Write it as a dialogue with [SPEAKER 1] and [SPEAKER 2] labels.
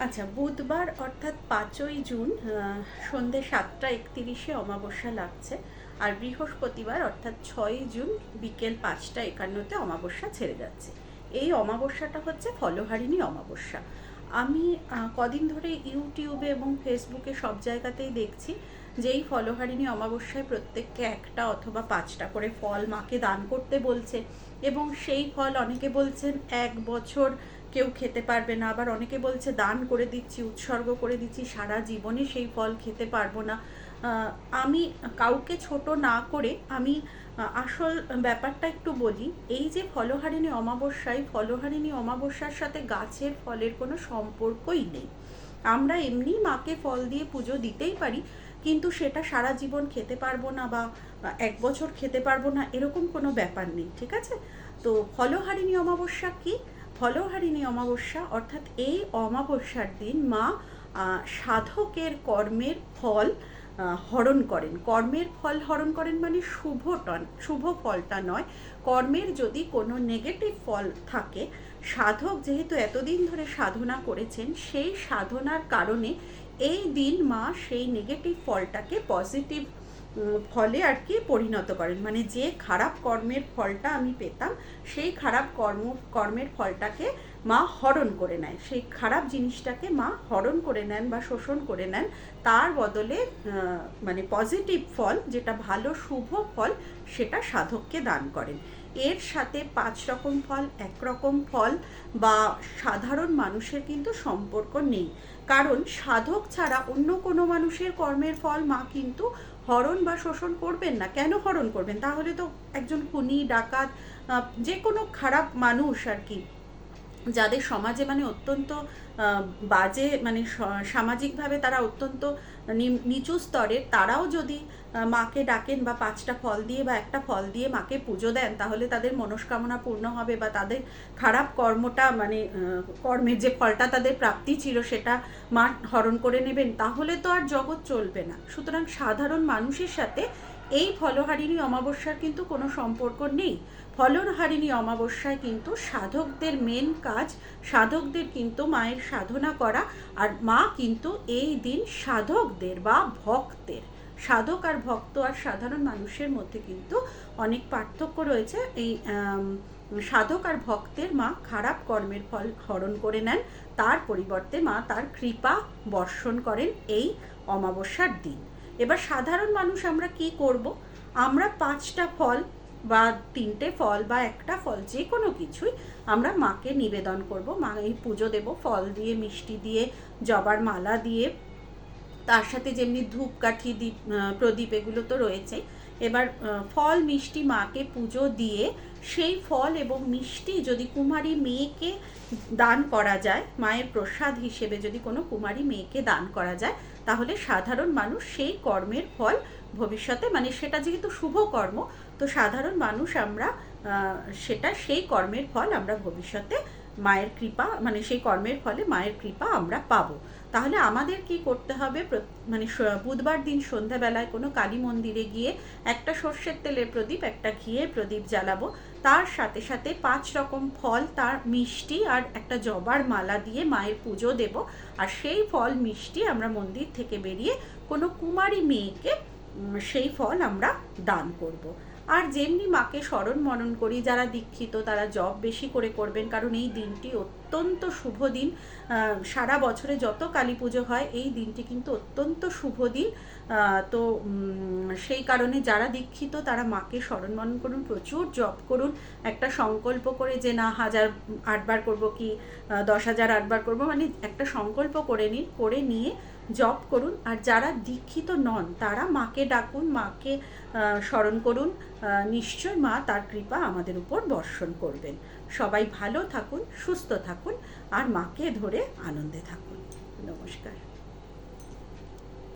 [SPEAKER 1] আচ্ছা বুধবার অর্থাৎ পাঁচই জুন আহ, সন্ধে সাতটা একতিরিশে অমাবস্যা লাগছে। আর বৃহস্পতিবার অর্থাৎ ছয়ই জুন বিকেল পাঁচটা একান্নতে অমাবস্যা ছেড়ে যাচ্ছে। এই অমাবস্যাটা হচ্ছে ফলহারিণী অমাবস্যা। আমি কদিন ধরে ইউটিউবে এবং ফেসবুকে সব জায়গাতেই দেখছি যে এই ফলহারিণী অমাবস্যায় প্রত্যেককে একটা অথবা পাঁচটা করে ফল মাকে দান করতে বলছে। এবং সেই ফল অনেকে বলছেন এক বছর কেউ খেতে পারবে না। আবার অনেকে বলছে, দান করে দিচ্ছি, উৎসর্গ করে দিচ্ছি, সারা জীবনে সেই ফল খেতে পারব না। আমি কাউকে ছোট না করে আমি আসল ব্যাপারটা একটু বলি। এই যে ফলহারিণী অমাবস্যায়, ফলহারিণী অমাবস্যার সাথে গাছের ফলের কোনো সম্পর্কই নেই। আমরা এমনি মাকে ফল দিয়ে পুজো দিতেই পারি, কিন্তু সেটা সারা জীবন খেতে পারব না বা এক বছর খেতে পারব না, এরকম কোনো ব্যাপার নেই, ঠিক আছে? তো ফলহারিণী অমাবস্যা কি? ফলহারিণী অমাবস্যা, অর্থাৎ এই অমাবস্যার দিন মা সাধকের কর্মের ফল হরণ করেন। কর্মের ফল হরণ করেন মানে শুভটা শুভ ফলটা নয়। কর্মের যদি কোনো নেগেটিভ ফল থাকে, সাধক যেহেতু এতদিন ধরে সাধনা করেছেন, সেই সাধনার কারণে এই দিন মা সেই নেগেটিভ ফলটাকে পজিটিভ ফলে আর কি পরিণত করেন। মানে যে খারাপ কর্মের ফলটা আমি পেতাম, সেই খারাপ কর্ম, কর্মের ফলটাকে মা হরণ করে নেয়। সেই খারাপ জিনিসটাকে মা হরণ করে নেন বা শোষণ করে নেন, তার বদলে মানে পজিটিভ ফল, যেটা ভালো, শুভ ফল, সেটা সাধককে দান করেন। এর সাথে পাঁচ রকম ফল, এক রকম ফল বা সাধারণ মানুষের কিন্তু সম্পর্ক নেই। কারণ সাধক ছাড়া অন্য কোনো মানুষের কর্মের ফল মা কিন্তু হরণ বা শোষণ করবেন না। কেন হরণ করবেন? তাহলে তো একজন খুনি, ডাকাত যে কোনো খারাপ মানুষ আর কি। যাদের সমাজে মানে অত্যন্ত বাজে মানে সামাজিকভাবে তারা অত্যন্ত নিচু স্তরের, তারাও যদি মাকে ডাকেন বা পাঁচটা ফল দিয়ে বা একটা ফল দিয়ে মাকে পুজো দেন, তাহলে তাদের মনস্কামনা পূর্ণ হবে বা তাদের খারাপ কর্মটা মানে কর্মের যে ফলটা তাদের প্রাপ্তি ছিল সেটা মা হরণ করে নেবেন, তাহলে তো আর জগৎ চলবে না। সুতরাং সাধারণ মানুষের সাথে এই ফলহারিণী অমাবস্যার কিন্তু কোনো সম্পর্ক নেই। ফলহারিণী অমাবস্যায় কিন্তু সাধকদের মেন কাজ, সাধকদের কিন্তু মায়ের সাধনা করা, আর মা কিন্তু এই দিন সাধকদের বা ভক্তের। সাধক আর ভক্ত আর সাধারণ মানুষের মধ্যে কিন্তু অনেক পার্থক্য রয়েছে। এই সাধক আর ভক্তের মা খারাপ কর্মের ফল হরণ করে নেন। তার পরিবর্তে মা তার কৃপা বর্ষণ করেন এই অমাবস্যার দিন। এবার সাধারণ মানুষ আমরা কি করব? আমরা পাঁচটা ফল বা তিনটে ফল বা একটা ফল যে কোনো কিছুই আমরা মাকে নিবেদন করব। মা এই পুজো দেব, ফল দিয়ে, মিষ্টি দিয়ে, জবার মালা দিয়ে। তার সাথে যেমনি ধূপকাঠি, দীপ প্রদীপ এগুলো তো রয়েছে। এবার ফল মিষ্টি মাকে পুজো দিয়ে সেই ফল এবং মিষ্টি যদি কুমারী মেয়েকে দান করা যায়, মায়ের প্রসাদ হিসেবে যদি কোনো কুমারী মেয়েকে দান করা যায়, তাহলে সাধারণ মানুষ সেই কর্মের ফল ভবিষ্যতে মানে সেটা যেহেতু শুভ কর্ম, তো সাধারণ মানুষ আমরা সেটা সেই কর্মের ফল আমরা ভবিষ্যতে মায়ের কৃপা মানে সেই কর্মের ফলে মায়ের কৃপা আমরা পাবো। তাহলে আমাদের কি করতে হবে? মানে বুধবার দিন সন্ধ্যাবেলায় কোনো কালী মন্দিরে গিয়ে একটা সর্ষের তেলের প্রদীপ, একটা ঘিয়ের প্রদীপ জ্বালাবো। তার সাথে সাথে পাঁচ রকম ফল, তার মিষ্টি আর একটা জবার মালা দিয়ে মায়ের পুজো দেব। আর সেই ফল, মিষ্টি আমরা মন্দির থেকে বেরিয়ে কোনো কুমারী মেয়েকে সেই ফল আমরা দান করব। আর যেমনি মাকে স্মরণ মনন করি, যারা দীক্ষিত তারা জব বেশি করে করবেন, কারণ এই দিনটি অত্যন্ত শুভ দিন। সারা বছরে যত কালী পুজো হয়, এই দিনটি কিন্তু অত্যন্ত শুভ দিন। তো সেই কারণে যারা দীক্ষিত তারা মাকে স্মরণ মনন করুন, প্রচুর জব করুন। একটা সংকল্প করে যে, না, হাজার আটবার করব কি? দশ হাজার আটবার করব? মানে একটা সংকল্প করে নিন, করে নিয়ে জপ করুন, আর যারা দীক্ষিত নন, তারা মাকে ডাকুন, মাকে স্মরণ করুন নিশ্চয় মা তার কৃপা আমাদের উপর বর্ষণ করবেন। সবাই ভালো থাকুন, সুস্থ থাকুন, আর মাকে ধরে আনন্দে থাকুন। নমস্কার।